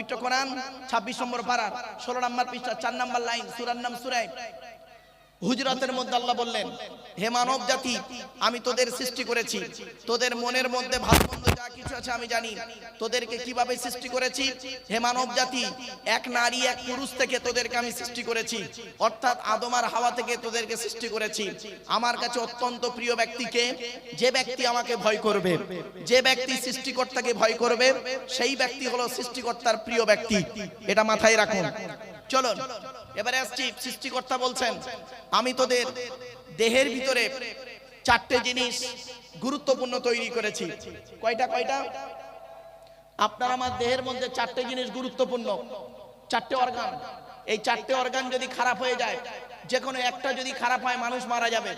পবিত্র কোরআন ছাব্বিশ নম্বর পাড়ার ষোলো নম্বর পৃষ্ঠা চার নম্বর লাইন সুরার নাম সুরাই হুজরাতের মধ্যে আল্লাহ বললেন, হে মানব জাতি, আমি তোদের সৃষ্টি করেছি। তোদের মনের মধ্যে ভালো মন্দ যা কিছু আছে আমি জানি। তোদেরকে কীভাবে সৃষ্টি করেছি? হে মানব জাতি, এক নারী, এক পুরুষ থেকে তোদেরকে আমি সৃষ্টি করেছি। অর্থাৎ আদম আর হাওয়া থেকে তোদেরকে সৃষ্টি করেছি। আমার কাছে অত্যন্ত প্রিয় ব্যক্তিকে যে ব্যক্তি আমাকে ভয় করবে। যে ব্যক্তি সৃষ্টিকর্তাকে ভয় করবে, সেই ব্যক্তি হলো সৃষ্টিকর্তার প্রিয় ব্যক্তি। এটা মাথায় রাখুন। চলুন, এবারে আসছি, সৃষ্টিকর্তা বলছেন, আমি তোদের দেহের ভিতরে চারটে জিনিস গুরুত্বপূর্ণ তৈরি করেছি। কয়টা কয়টা? আপনার আমার দেহের মধ্যে চারটে জিনিস গুরুত্বপূর্ণ, চারটে অর্গান এই চারটে অর্গান যদি খারাপ হয়ে যায় যে কোনো একটা যদি খারাপ হয়, মানুষ মারা যাবে।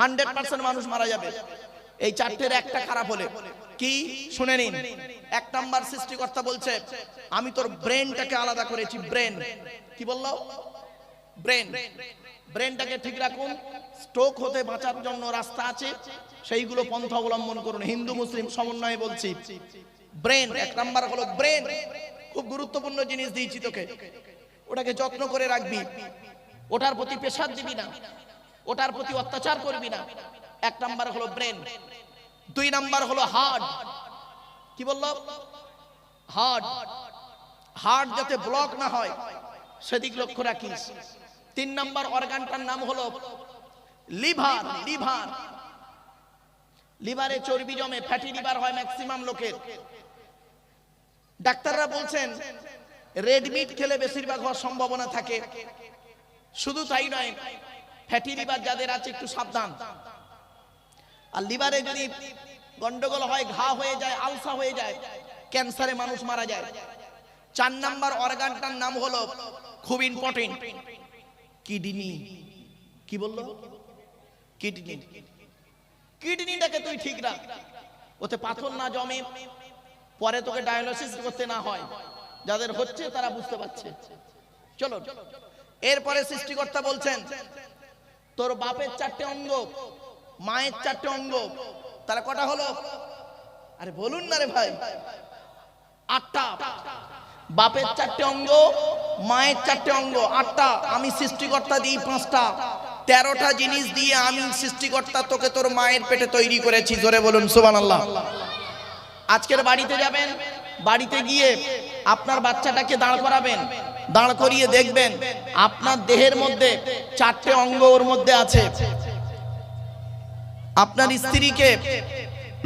হান্ড্রেড পার্সেন্ট মানুষ মারা যাবে। এই চারটের একটা খারাপ হলে কি? শুনে নিন। এক নাম্বার সৃষ্টিকর্তা বলছে, আমি তোর ব্রেনটাকে আলাদা করেছি, ব্রেন। কি বলল? ব্রেন। ব্রেনটাকে ঠিক রাখুন, স্ট্রোক হতে বাঁচার জন্য রাস্তা আছে, সেইগুলো পন্থা অবলম্বন করুন। হিন্দু, মুসলিম সমন্বয়ে বলছি। ব্রেন, এক নাম্বার হলো ব্রেন। খুব গুরুত্বপূর্ণ জিনিস দিয়েছি তোকে। ওটাকে যত্ন করে রাখবি। ওটার প্রতি পেশার দিবি না। ওটার প্রতি অত্যাচার করবি না। এক নাম্বার হলো ব্রেন। দুই নাম্বার হলো হার্ট কি বলল? হার্ট হার্ট যাতে ব্লক না হয়, সেদিক লক্ষ্য রাখিস। তিন নাম্বার অর্গানটার নাম হলো লিভার লিভার। লিভারে চর্বি জমে, ফ্যাটি লিভার হয় ম্যাক্সিমাম লোকের। ডাক্তাররা বলছেন, রেড মিট খেলে বেশিরভাগ হওয়ার সম্ভাবনা থাকে। শুধু তাই নয়, ফ্যাটি লিভার যাদের আছে একটু সাবধান। আর লিভারে যদি গন্ডগোল হয়, ঘা হয়ে যায়, আলসা হয়ে যায়, ক্যান্সারে মানুষ মারা যায়। চার নাম্বার অর্গানটার নাম হলো খুব ইম্পর্টেন্ট কিডনি। কি বলল? কিডনি। কিডনিটাকে তুই ঠিক রাখ। ওতে পাথর না জমে, পরে তোকে ডায়ালিসিস করতে না হয়। যাদের হচ্ছে, তারা বুঝতে পারছে। চলো, এরপরে সৃষ্টিকর্তা বলছেন, তোর বাপের চারটে অঙ্গ মায়ের চারটে অঙ্গ। তারা কটা হলো? আরে বলুন না রে ভাই। আটটা। বাপের চারটে অঙ্গ, মায়ের চারটে অঙ্গ। আটটা। আমি সৃষ্টিকর্তা দিই পাঁচটা। তেরোটা জিনিস দিয়ে আমি সৃষ্টিকর্তা তোকে তোর মায়ের পেটে তৈরি করেছি। জোরে বলুন সুবান আল্লাহ আজকের বাড়িতে যাবেন, বাড়িতে গিয়ে আপনার বাচ্চাটাকে দাঁড় করাবেন, দাঁড় করিয়ে দেখবেন। আপনার দেহের মধ্যে চারটে অঙ্গ ওর মধ্যে আছে। আপনার স্ত্রীকে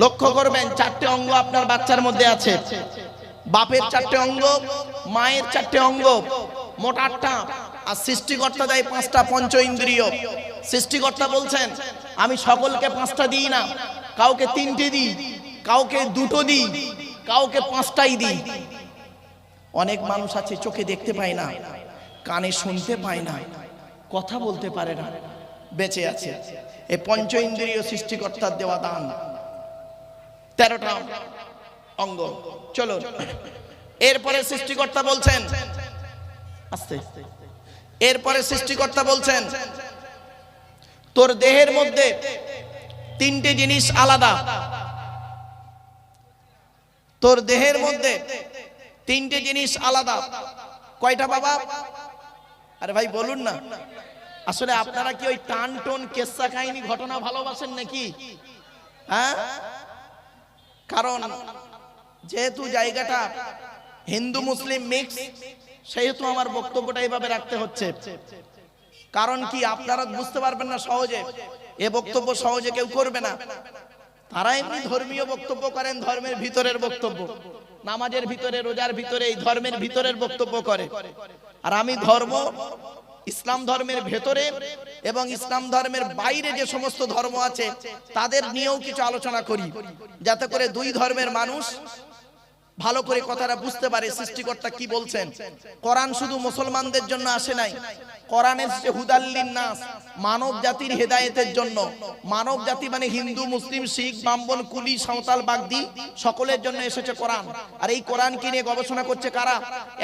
লক্ষ্য করবেন, চারটে অঙ্গ আপনার বাচ্চার মধ্যে আছে। বাপের চারটে অঙ্গ, মায়ের চারটে অঙ্গ, মোট আটটা। আর সৃষ্টিকর্তা দেয় পাঁচটা পঞ্চ ইন্দ্রিয়। সৃষ্টিকর্তা বলছেন, আমি সকলকে পাঁচটা দিই না, কাউকে তিনটে দিই, কাউকে দুটো দিই, কাউকে পাঁচটাই দিই। অনেক মানুষ আছে, চোখে দেখতে পায় না, কানে শুনতে পায় না, কথা বলতে পারে না। বেঁচে আছে। এই পঞ্চ ইন্দ্রিয় সৃষ্টিকর্তার দেওয়া দান। তেরোটা অঙ্গ। চলো এরপরে সৃষ্টিকর্তা বলছেন, আস্তে। এরপরে সৃষ্টিকর্তা বলছেন, তোর দেহের মধ্যে তিনটে জিনিস আলাদা। তোর দেহের মধ্যে তিনটে জিনিস আলাদা। কয়টা বাবা? আরে ভাই, বলুন না। আসলে আপনারা কি ওই টান টোন কেসা কাহিনী ঘটনা ভালোবাসেন নাকি? হ্যাঁ? কারণ যেহেতু জায়গাটা হিন্দু মুসলিম মিক্স সেহেতু আমার বক্তব্যটা এইভাবে রাখতে হচ্ছে। কারণ কি আপনারা বুঝতে পারবেন না সহজে, এ বক্তব্য সহজে কেউ করবে না। তারা এমনি ধর্মীয় বক্তব্য করেন, ধর্মের ভিতরের বক্তব্য। নামাজের ভিতরে, রোজার ভিতরে, এই ধর্মের ভিতরের বক্তব্য করে। আর আমি ধর্ম ইসলাম ধর্মের ভেতরে এবং ইসলাম ধর্মের বাইরে যে সমস্ত ধর্ম আছে, তাদের নিয়েও কিছু আলোচনা করি, যাতে করে দুই ধর্মের মানুষ ভালো করে কথাটা বুঝতে পারে সৃষ্টিকর্তা কি বলছেন? কোরআন শুধু মুসলমানদের জন্য আসে নাই। কোরআন এসেছে হুদাল্লিন নাস মানব জাতির হেদায়েতের জন্য। মানব জাতি মানে হিন্দু মুসলিম শিখ ব্রাহ্মণ কুলি সাঁওতাল বাগদি সকলের জন্য এসেছে কোরআন। আর এই কোরআনকে নিয়ে গবেষণা করছে কারা?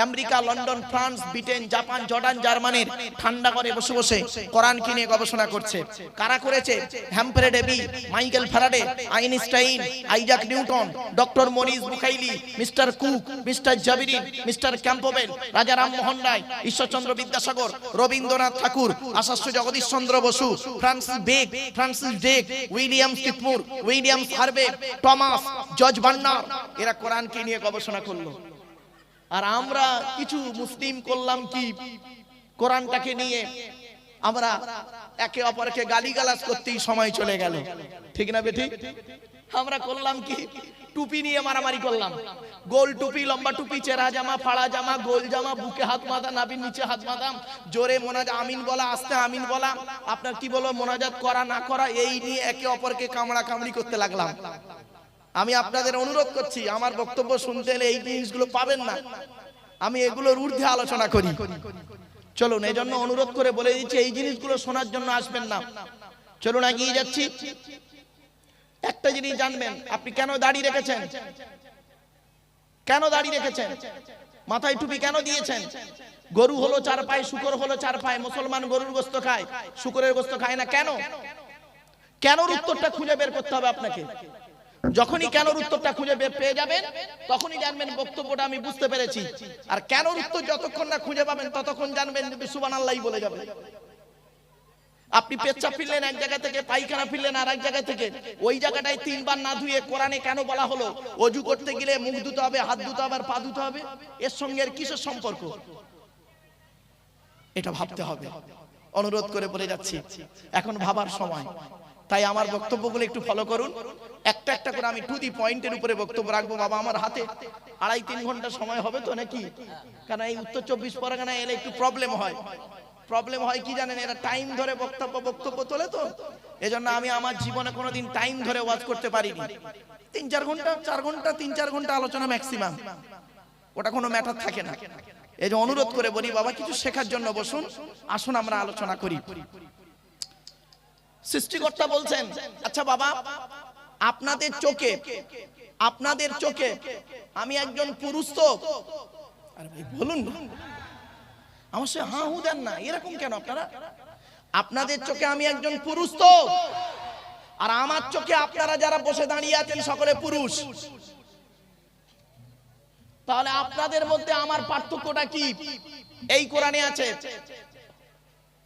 America London France Britain Japan Jordan জার্মানির ঠান্ডা করে বসে বসে কোরআনকে নিয়ে গবেষণা করছে। কারা করেছে? Humphry Davy Michael Faraday Einstein Isaac Newton doctor Maurice Bucaille mister Cook, mister Jabiri mister Campbell, Raja Rammohan Roy, Ishwarchandra Vidyasagar, Rabindranath Thakur আশাস্য Jagadish Chandra Basu, Francis Bacon Francis Drake William কিপমুর William Harvey Thomas, জজ বান্নার, এরা কোরআনকে নিয়ে গবেষণা করল। আর আমরা কিছু মুসলিম করলাম কি? কোরআনটাকে নিয়ে আমরা একে অপরকে গালিগালাজ করতেই সময় চলে গেল। ঠিক না বেঠিক আমরা করলাম কি? টুপি নিয়ে মারামারি করলাম। গোল টুপি, লম্বা টুপি, চেরা জামা, ফাড়া জামা, গোল জামা, বুকে হাত বাঁধা নাবির নিচে হাত বাঁধাম জোরে মোনাজ আমিন বলা, আস্তে আমিন বলা, আপনার কি বলো, মোনাজাত করা, না করা, এই নিয়ে একে অপরকে কামড়া কামড়ি করতে লাগলাম। আমি আপনাদের অনুরোধ করছি, আমার বক্তব্য শুনতে এলে এই জিনিসগুলো পাবেন না। আমি এগুলোর ঊর্ধ্বে আলোচনা করি। চলুন এই জন্য অনুরোধ করে বলে দিচ্ছি, এই জিনিসগুলো শোনার জন্য আসবেন না। চলুন এগিয়ে যাচ্ছি। একটা জিনিস জানবেন, আপনি কেন দাঁড়িয়ে রেখেছেন? কেন দাঁড়িয়ে রেখেছেন? মাথায় টুপি কেন দিয়েছেন? গরু হলো চার পায়ে, শুকর হলো চার পায়ে, মুসলমান গরুর গোস্ত খায়, শুকরের গোস্ত খায় না কেন? কেন উত্তরটা খুঁজে বের করতে হবে আপনাকে। যখনই কেন উত্তরটা খুঁজে বের পেয়ে যাবেন, তখনই জানবেন বক্তব্যটা আমি বুঝতে পেরেছি। আর কেন উত্তর যতক্ষণ না খুঁজে পাবেন, ততক্ষণ জানবেন সুবান আল্লাহ বলে যাবে আপনি পেচ্ছা ফিরলেন এক জায়গা থেকে পায়খানা ফিরলেন আর এক জায়গা থেকে। ওই জায়গাটায় তিনবার না ধুয়ে কোরআনে কেন বলা হলো? অজু করতে গেলে মুখ ধুতে হবে হাত ধুতে হবে আর পা ধুতে হবে। এর সঙ্গে এর কিসের সম্পর্ক? এটা ভাবতে হবে। অনুরোধ করে বলে যাচ্ছি এখন ভাবার সময়। তাই আমার বক্তব্যগুলো একটু ফলো করুন। একটা একটা করে আমি টু দি পয়েন্টের উপরে বক্তব্য রাখব। বাবা আমার হাতে আড়াই তিন ঘণ্টা সময় হবে তো নাকি? কারণ এই উত্তর চব্বিশ পরগনা এলে একটু প্রবলেম হয়। প্রবলেম হয় কি জানেন? এরা টাইম ধরে বক্তব্য বক্তব্য তোলে তো। এজন্য আমি আমার জীবনে কোনোদিন টাইম ধরে ওয়াজ করতে পারিনি। তিন, চার ঘণ্টা চার ঘণ্টা, তিন, চার ঘণ্টা আলোচনা ম্যাক্সিমাম ওটা কোনো ম্যাটার থাকে না। এই যে অনুরোধ করে বলি, বাবা, কিছু শেখার জন্য বসুন। আসুন, আমরা আলোচনা করি। সৃষ্টিকর্তা বলছেন আচ্ছা বাবা, আপনাদের চোখে আপনাদের চোখে আমি একজন পুরুষ তো? আরে বলুন। আমার সে হা হু দেন না। এরকম কেন আপনারা? আপনাদের চোখে আমি একজন পুরুষ তো। আর আমার চোখে আপনারা যারা বসে দাঁড়িয়ে আছেন সকলে পুরুষ। তাহলে আপনাদের মধ্যে আমার পার্থক্যটা কি? এই কোরআনে আছে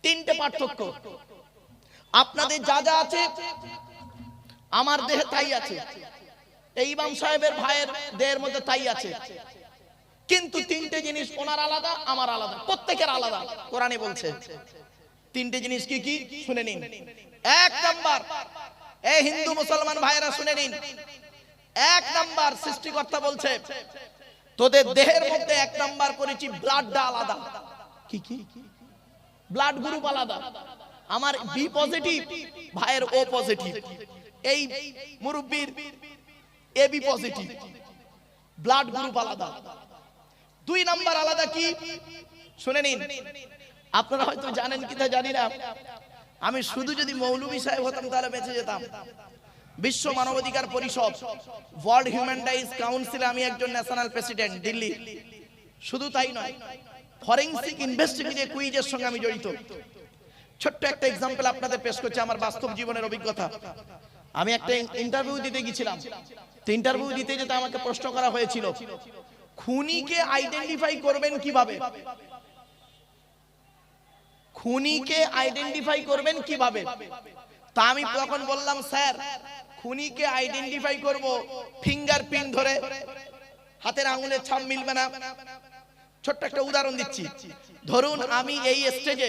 তিনটে পার্থক্য। আপনাদের যা যা আছে আমার দেহে তাই আছে। এই ইমাম সাহেবের ভাইয়ের দেহের মধ্যে তাই আছে। কিন্তু তিনটে জিনিস ওনার আলাদা, আমার আলাদা, প্রত্যেকের আলাদা। কোরআনে বলছে, তিনটে জিনিস কি কি? শুনে নিন। এক নাম্বার এই হিন্দু মুসলমান ভাইয়েরা শুনে নিন। এক নাম্বার সৃষ্টিকর্তা বলছে, তোদের দেহের মধ্যে এক নাম্বার করেছি ব্লাডটা আলাদা। কি কি? ব্লাড গ্রুপ আলাদা। আমার বি পজিটিভ, ভাইয়ের ও পজিটিভ। এই মুরব্বীর A B positive. Blood group আলাদা। দুই নাম্বার আলাদা কি? শুনে নিন। আপনারা হয়তো জানেন কি তা জানি না। আমি শুধু যদি মৌলভী সাহেব হতাম, তাহলে বেঁচে যেতাম। বিশ্ব মানবাধিকার পরিষদ ওয়ার্ল্ড হিউম্যান রাইটস কাউন্সিলে আমি একজন ন্যাশনাল প্রেসিডেন্ট দিল্লি। শুধু তাই নয় ফরেন্সিক ইনভেস্টিগেটিভ কুইজের সঙ্গে আমি জড়িত। ছোট্ট একটা এক্সাম্পল আপনাদের পেশ করছি, আমার বাস্তব জীবনের অভিজ্ঞতা। আমি একটা ইন্টারভিউ দিতে গেছিলাম তো ইন্টারভিউ দিতে যেতে আমাকে প্রশ্ন করা হয়েছিল খুনিকে আইডেন্টিফাই করবেন কীভাবে? খুনিকে আইডেন্টিফাই করবেন কীভাবে? তা আমি তখন বললাম স্যার খুনিকে আইডেন্টিফাই করব ফিঙ্গারপ্রিন্ট ধরে। হাতের আঙুলের ছাপ মিলবে না। ছোট্ট একটা উদাহরণ দিচ্ছি। ধরুন আমি এই স্টেজে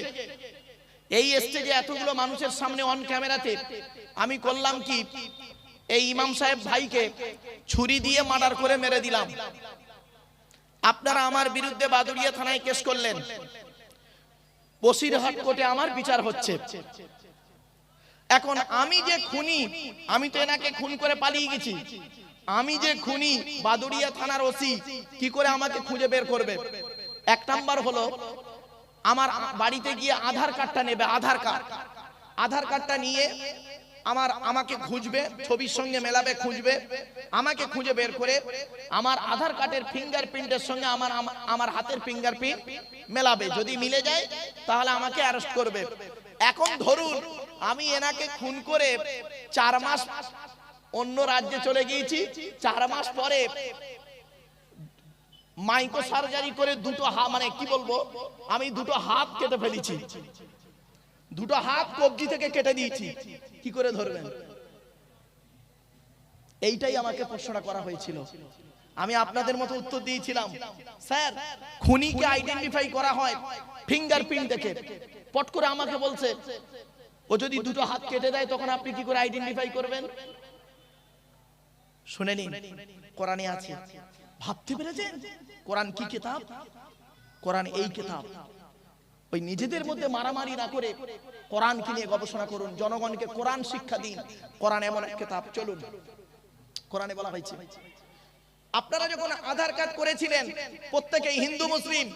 এই স্টেজে এতগুলো মানুষের সামনে অন ক্যামেরাতে আমি করলাম কি? এই ইমাম সাহেব ভাইকে ছুরি দিয়ে মার্ডার করে মেরে দিলাম। আপনারা আমার বিরুদ্ধে বাদুড়িয়া থানায় কেস করলেন। বসিরহাট কোর্টে আমার বিচার হচ্ছে। এখন আমি যে খুনি, আমি তো এনাকে খুন করে পালিয়ে গেছি। আমি যে খুনি বাদুড়িয়া থানার ওসি, কি করে আমাকে খুঁজে বের করবে? এক নাম্বার হলো, আমার বাড়িতে গিয়ে আধার কার্ডটা নেবে, আধার কার্ড। আধার কার্ডটা নিয়ে আমার আমাকে খুঁজবে, ছবির সঙ্গে মেলাবে, খুঁজবে, আমাকে খুঁজে বের করে আমার আধার কার্ডের ফিঙ্গারপ্রিন্টের সঙ্গে আমার, আমার- হাতের ফিঙ্গারপ্রিন্ট মেলাবে। যদি মিলে যায়, তাহলে আমাকে অ্যারেস্ট করবে। এখন ধরুন, আমি এনাকে খুন করে চার মাস অন্য রাজ্যে চলে গিয়েছি, চার মাস পরে মাইক্রো সার্জারি করে দুটো হাত মানে কি বলব? আমি দুটো হাত কেটে ফেলেছি। দুটো হাত কবজি থেকে কেটে দিয়েছি। কি করে ধরবেন এইটাই আমাকে প্রশ্নটা করা হয়েছিল। আমি আপনাদের মতো উত্তর দিয়েছিলাম। স্যার, খুনিকে আইডেন্টিফাই করা হয় ফিঙ্গারপ্রিন্ট দেখে। পট করে আমাকে বলছে, ও যদি দুটো হাত কেটে দেয়, তখন আপনি কি করে আইডেন্টিফাই করবেন? শুনে নিন, কোরআনে আছে। ভাবতে পেরেছেন? কোরআন কি কিতাব? কোরআন এই কিতাব। ওই নিজেদের মধ্যে মারামারি না করে কোরআনকে নিয়ে গবেষণা করুন, জনগণকে কোরআন শিক্ষা দিন, কোরআন এমন এক কিতাব, চলুন। কোরআনে বলা হয়েছে, আপনারা যখন আধার কার্ড করেছিলেন, প্রত্যেকেই হিন্দু, মুসলিম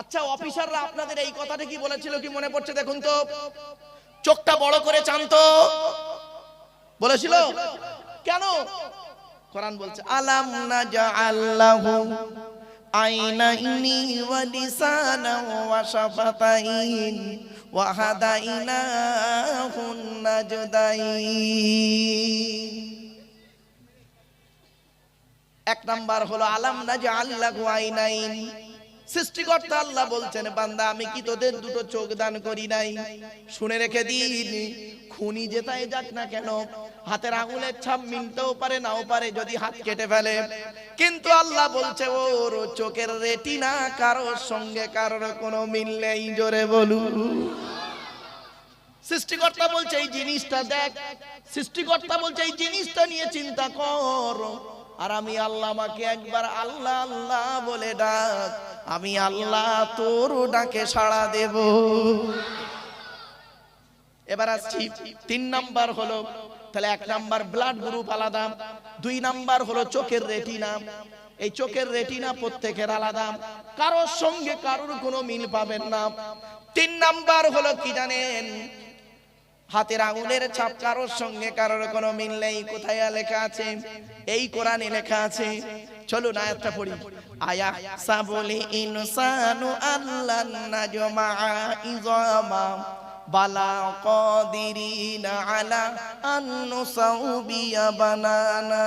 আচ্ছা অফিসাররা আপনাদের এই কথাটা কি বলেছিল, কি মনে পড়ছে দেখুন তো? চোখটা বড় করে চান তো বলেছিল? কেন? কোরআন বলছে, আলাম না যা আল্লাহ আইনাইনি ওয়া লিসানাও ওয়া শাফাতাইন ওয়া হাদাইনাহুন নাজদাইন। এক নাম্বার হলো, আলাম নাজআল আল্লাহ আইনাইন। সৃষ্টিকর্তা আল্লাহ বলছেন, বান্দা, আমি কি তোদের দুটো চোখ দান করি নাই? শুনে রেখে দিন। খুনি যেতাই যাক না কেন, হাতের আঙুলের ছাপ মিলতেও পারে, নাও পারে, যদি হাত কেটে ফেলে। কিন্তু আল্লাহ বলছে, ওর চোখের রেটিনা কারোর সঙ্গে কারোর কোনো মিল নেই। জোরে বলুন। সৃষ্টিকর্তা বলছে, এই জিনিসটা দেখ। সৃষ্টিকর্তা বলছে, এই জিনিসটা নিয়ে চিন্তা কর। আর আমি আল্লাহ আমাকে একবার আল্লাহ আল্লাহ বলে ডাক। আমি আল্লাহ তোর ডাকে সাড়া দেব। এবার আসছি, তিন নাম্বার হলো, তাহলে এক নাম্বার ব্লাড গ্রুপ আলাদা, দুই নাম্বার হলো চোখের রেটিনা এই চোখের রেটিনা প্রত্যেকের আলাদা, কারোর সঙ্গে কারোর কোনো মিল পাবেন না। তিন নাম্বার হলো কি জানেন? হাতের আঙুলের ছাপ কারোর সঙ্গে কারোর কোনো মিল নেই, কোথায় লেখা আছে? এই কোরআনে লেখা আছে চলুন আয়াতটা পড়ি। আয়া সাবলি ইনসানু আল্লান নাজমা ইজামা। বালা কাদিরিনা আলা আন নুসাউবিয়া বানানা।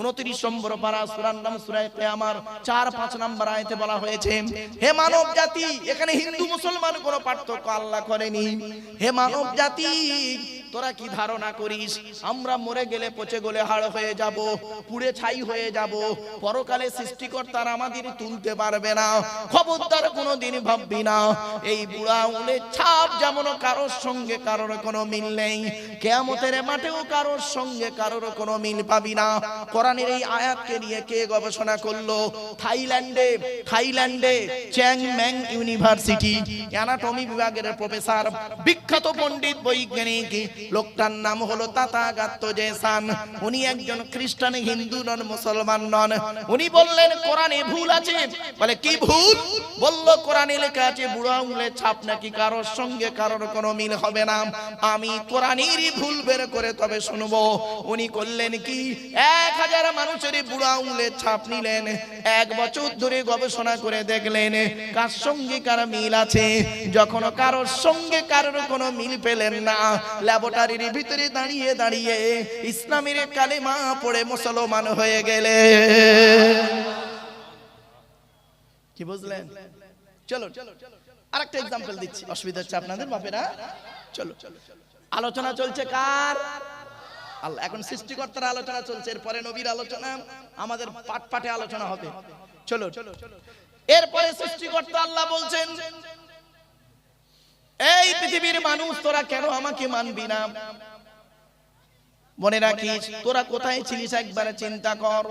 উনত্রিশ নম্বর পারা সুরার নাম সুরাইতে আমার চার পাঁচ নম্বর আয়তে বলা হয়েছে, হে মানব জাতি, এখানে হিন্দু মুসলমান কোনো পার্থক্য আল্লাহ করেনি। হে মানব জাতি তোরা কি ধারণা করিস? আমরা মরে গেলে পচে গলে হাড় হয়ে যাব, পুড়ে ছাই হয়ে যাব। পরকালে সৃষ্টিকর্তার আমাদের তুলতে পারবে না। খবরদার কোনোদিন ভাববি না। এই বুড়া উলে ছাপ যেমন কারোর সঙ্গে কারোর কোনো মিল নেই, কেয়ামতের মাঠেও কারোর সঙ্গে কারোর কোনো মিল পাবি না। কোরআনের এই আয়াতকে নিয়ে কে গবেষণা করল? থাইল্যান্ডে থাইল্যান্ডে চ্যাং ম্যাং ইউনিভার্সিটি, অ্যানাটমি বিভাগের প্রফেসর, বিখ্যাত পণ্ডিত বৈজ্ঞানিক লোকটার নাম হলো তাতাগাত্য জেসান। উনি একজন খ্রিস্টান, হিন্দু নন, মুসলমান নন। উনি বললেন, কোরআনে ভুল আছে। বলে, কি ভুল? বলল, কোরআনে লেখা আছে, বুড়া আঙুলে ছাপ নাকি কারোর সঙ্গে কারোর কোনো মিল হবে না। আমি কোরআনেরই ভুল বের করে তবে শুনব। উনি করলেন কি? এক হাজার মানুষের বুড়া আঙুলের ছাপ নিলেন। এক বছর ধরে গবেষণা করে দেখলেন, কার সঙ্গে কার মিল আছে। যখন কারোর সঙ্গে কারোর কোনো মিল পেলেন না ল্যাবরেটরির ভিতরে দাঁড়িয়ে দাঁড়িয়ে ইসলামের কালেমা পড়ে মুসলমান হয়ে গেলে। কি বুঝলেন? চলো আরেকটা এক্সাম্পল দিচ্ছি। অসুবিধা হচ্ছে আপনাদের বাপেরা। চলো আলোচনা চলছে কার? আল্লাহ, এখন সৃষ্টিকর্তার আলোচনা চলছে, এরপরে নবীর আলোচনা, আমাদের পাট পাটে আলোচনা হবে। চলো চলো এরপরে সৃষ্টিকর্তা আল্লাহ বলছেন পৃথিবীর মানুষ, তোরা কেন আমাকে মানবি না? মনে রাখিস, তোরা কোথায় ছিলিস একবার চিন্তা কর।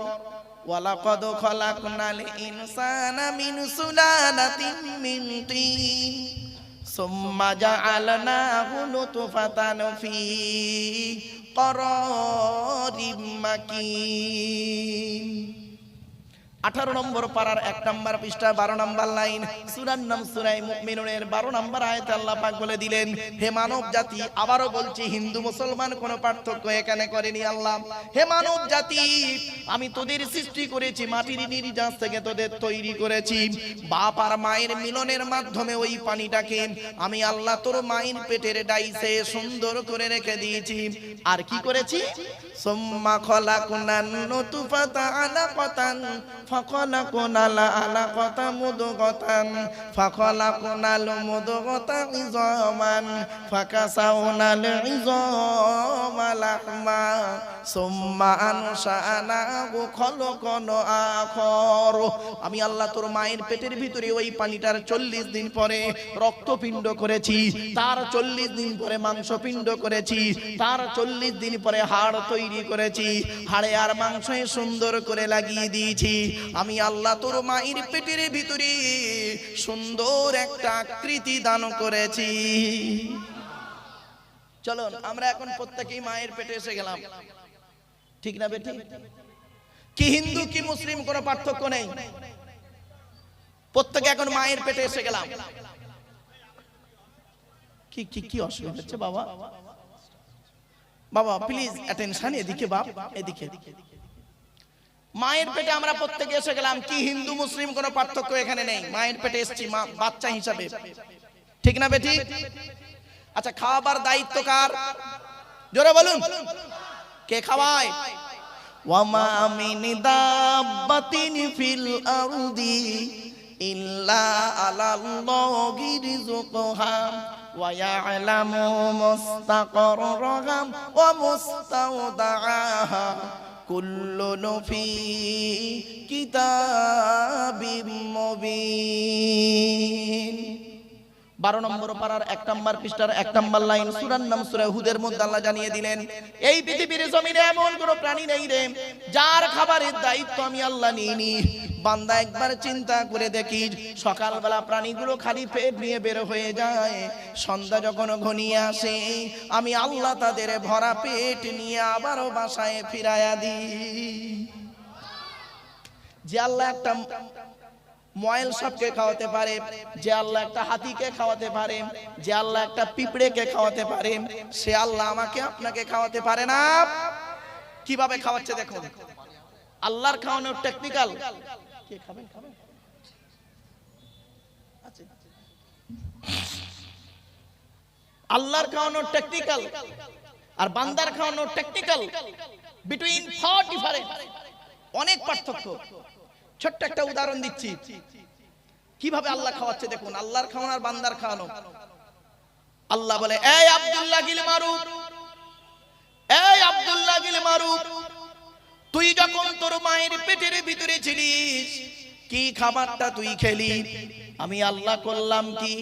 ওয়ালাকাদ খলাকনাল ইনসানা মিন সুলালাতিন মিন সুম্মা জাআলনাহু নুতফাতান ফি আঠারো নম্বর পাড়ার এক নম্বর পৃষ্ঠা, বারো নম্বর লাইন। সুরার নাম সুরাই মুমিনুনের বারো নম্বর আয়ত আল্লাহ পাক বলে দিলেন, হে মানব জাতি, আবারও বলছি, হিন্দু, মুসলমান কোনো পার্থক্য এখানে করেনি আল্লাহ। হে মানব জাতি, আমি তোদের সৃষ্টি করেছি, মাটির নির্যাস থেকে তোদের তৈরি করেছি। বাপ আর মায়ের মিলনের মাধ্যমে ওই পানিটাকে আমি আল্লাহ তোর মায়ের পেটের ডাইসে সুন্দর করে রেখে দিয়েছি। আর কি করেছি? সুম্মা খলাকুনান নুতফাতা আলাকাতান, ফাখলাকুনাল আলাকাতা মুদগাতান, ফাখলাকুনাল মুদগাতা ইজামান, ফাকাসাউনাল ইজামা লাহমা সুম্মা আনশানাহু খলকন আখর। আমি আল্লাহ তোর মায়ের পেটের ভিতরে ওই পানিটার চল্লিশ দিন পরে রক্তপিণ্ড করেছি, তার চল্লিশ দিন পরে মাংসপিণ্ড করেছি, তার চল্লিশ দিন পরে হাড় তৈরি করেছি। হাড়ে আর মাংসে সুন্দর করে লাগিয়ে দিয়েছি। আমি আল্লাহ তোর মায়ের পেটের ভিতরে সুন্দর একটা আকৃতি দান করেছি। চলো আমরা এখন প্রত্যেকেই মায়ের পেটে এসে গেলাম। ঠিক না বেটি? কি হিন্দু, কি মুসলিম, কোনো পার্থক্য নেই? প্রত্যেকে এখন মায়ের পেটে এসে গেলাম। কি কি কি অসুবিধা হচ্ছে বাবা? বাবা প্লিজ অ্যাটেনশন এদিকে বাপ, এদিকে। মায়ের পেটে আমরা প্রত্যেকে এসে গেলাম, কি হিন্দু, মুসলিম কোনো পার্থক্য এখানে নেই। মায়ের পেটে এসেছি মা, বাচ্চা হিসাবে। ঠিক না বেটি? আচ্ছা খাওয়াবার দায়িত্ব কার? জোরে বলুন। কে খাওয়ায়? ওয়ামা মিন দাব্বাতিন ফিল আরদি ইল্লা আলাল্লাহি রিজকুহা মুস্তাকাররাহা ওয়া মুস্তাওদাআহা কুল্লুন ফি কিতাবিম মুবিন বারো নম্বর পাড়ার এক নম্বর পৃষ্ঠার এক নম্বর লাইন সুরার নাম সুরা হুদের মধ্যে আল্লাহ জানিয়ে দিলেন, এই পৃথিবীর জমিনে এমন কোনো প্রাণী নেই রে, যার খাবারের দায়িত্ব আমি আল্লাহ নিইনি বান্দা একবার চিন্তা করে দেখি সকালবেলা প্রাণীগুলো খালি পেট নিয়ে বের হয়ে যায়। সন্ধ্যা যখন ঘনিয়ে আসে, আমি আল্লাহ তাদের ভরা পেট নিয়ে আবারও বাসায় ফিরাইয়া দিই। যে আল্লাহ একটা ময়েল সাপকে খাওয়াতে পারে, যে আল্লাহ একটা হাতিকে খাওয়াতে পারে, যে আল্লাহ একটা পিঁপড়েকে খাওয়াতে পারে, সে আল্লাহ আমাকে আপনাকে খাওয়াতে পারে না। কীভাবে খাওয়াচ্ছে দেখো আল্লাহর খাওয়ানোর টেকনিক্যাল কে খাবেন খাবেন আল্লাহর খাওয়ানোর টেকনিক্যাল আর বান্দার খাওয়ানোর টেকনিক্যাল বিটুইন ফর ডিফারেন্ট অনেক পার্থক্য। ছোট্ট একটা উদাহরণ দিচ্ছি। কীভাবে আল্লাহ খাওয়াচ্ছে দেখুন, আল্লাহর খাওয়ানো আর বান্দার খাওয়ানো। আল্লাহ বলে, এই আব্দুল্লাহ গিল মারুফ এই আব্দুল্লাহ গিল মারুফ তুই যখন তোর মায়ের পেটের ভিতরে ছিলিস, কি খাবারটা তুই খেলি? আমি আল্লাহ করলাম কি?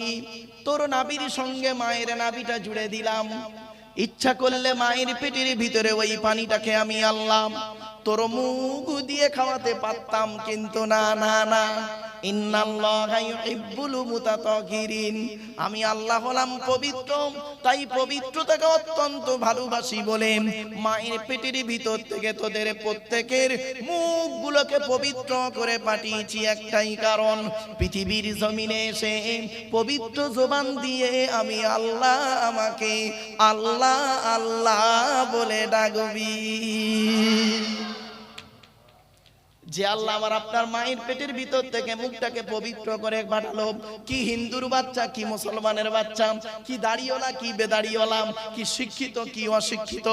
তোর নাবির সঙ্গে মায়ের নাবিটা জুড়ে দিলাম। ইচ্ছা করলে মায়ের পেটের ভিতরে ওই পানিটাকে আমি আল্লাহ তোর মুখ দিয়ে খাওয়াতে পারতাম, কিন্তু না না না। আমি আল্লাহ হলাম পবিত্র, তাই পবিত্রতাকে অত্যন্ত ভালোবাসি বলে মায়ের পেটের ভিতর থেকে তোদের প্রত্যেকের মুখগুলোকে পবিত্র করে পাঠিয়েছি একটাই কারণ, পৃথিবীর জমিনে এসে পবিত্র জবান দিয়ে আমি আল্লাহ আমাকে আল্লাহ আল্লাহ বলে ডাকবি। যে আল্লাহ আমার আপনার মায়ের পেটের ভিতর থেকে মুখটাকে পবিত্র করে পাঠালো। কি হিন্দুর বাচ্চা, কি মুসলমানের বাচ্চা, কি দাড়িওয়ালা, কি বেদাড়িওয়ালা, কি শিক্ষিত, কি অশিক্ষিত।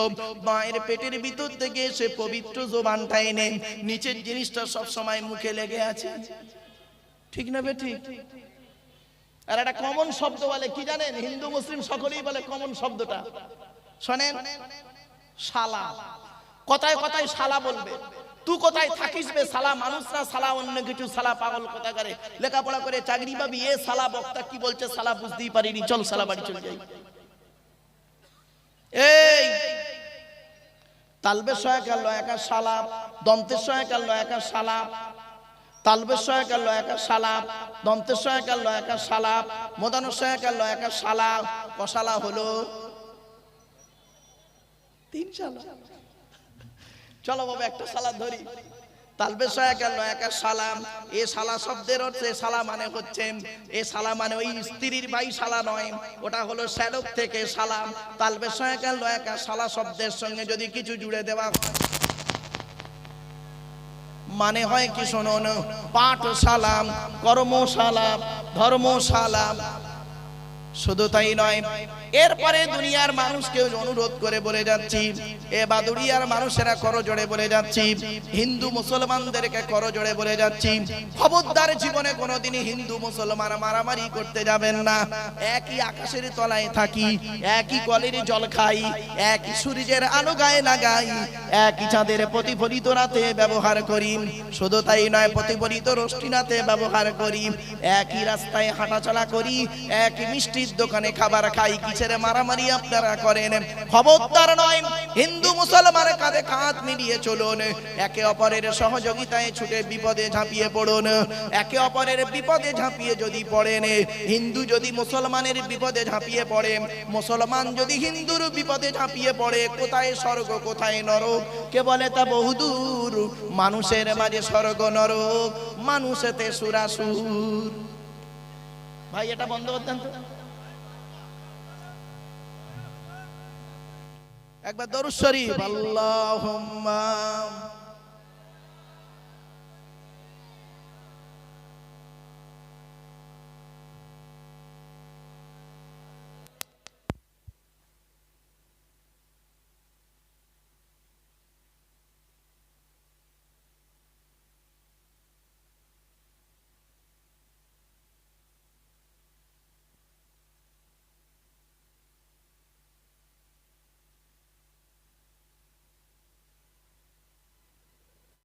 মায়ের পেটের ভিতর থেকে সে পবিত্র জোবানটা এনে নিচের জিনিসটা সব সময় মুখে লেগে আছে। ঠিক না বে ঠিক? আর একটা কমন শব্দ বলে, কি জানেন? হিন্দু, মুসলিম সকলেই বলে কমন শব্দটা। শোনেন? শালা। কথায় কথায় শালা বলবে। তুই কোথায় থাকিস বে সালা মানুষ সালা অন্য কিছু সালা পাগল কথা করে লেখাপড়া করে চাকরি পাবি এ সালা বক্তা কি বলছে সালা বুঝতেই পারিনি চল সালা বাড়ি চলে যাই এই তালবের সহায়কার লয়াকা সালা দন্তের সহায়কার লয়াকা সালা তালবের সহায়কার লয়াকা সালা দন্তের সহায়কার লয়াকা সালা মদানোর সহায়কার লয়াকা সালা কসালা হলো তিন সালা চলো বাবা, একটা সালাদ ধরি। তালবে সয়াকার নয়াকার সালাম। এ সালা শব্দের অর্থে সালা মানে হচ্ছে, এ সালা মানে ওই স্ত্রীর ভাই সালা নয়, ওটা হলো শ্যালক থেকে সালাম। তালবে সয়াকার নয়াকার সালা শব্দের সঙ্গে যদি কিছু জুড়ে দেওয়া মানে হয় কি শোনুন? পাঠ সালাম, কর্ম সালাম, ধর্ম সালাম। শুধু তাই নয় এরপরে দুনিয়ার মানুষকে অনুরোধ করে বলে যাচ্ছি, এ বাদুড়িয়ার মানুষেরা করজোড়ে বলে যাচ্ছি, হিন্দু মুসলমানদেরকে করজোড়ে বলে যাচ্ছি, খবরদার জীবনে কোনোদিনই হিন্দু মুসলমান মারামারি করতে যাবেন না। একই আকাশের তলায় থাকি, একই কলের জল খাই, একই সূর্যের আলো গায়ে লাগাই, একই চাঁদের প্রতিফলিত রাতে ব্যবহার করি, শুধু তাই নয়, প্রতিফলিত রশ্মিনাতে ব্যবহার করি, একই রাস্তায় হাঁটাচলা করি, একই মিষ্টির দোকানে খাবার খাই কিসের মারামারি আপনারা করেন। খবরদার নয়, হিন্দু মুসলমানের কাঁধে কাঁধ মিলিয়ে চলুন। একে অপরের সহযোগিতায় ছুটে বিপদে ঝাঁপিয়ে পড়ুন। একে অপরের বিপদে ঝাঁপিয়ে যদি পড়েন, হিন্দু যদি মুসলমানের বিপদে ঝাঁপিয়ে পড়ে, মুসলমান যদি হিন্দুর বিপদে ঝাঁপিয়ে পড়ে, কোথায় স্বর্গ, কোথায় নরক? কে বলে তা বহুদূর মানুষের মাঝে স্বর্গ, নরক। মানুষেতে সুরাসুর। ভাই, এটা বন্ধ করতেন তো। একবার দরুদ শরীফ আল্লাহুম্মা।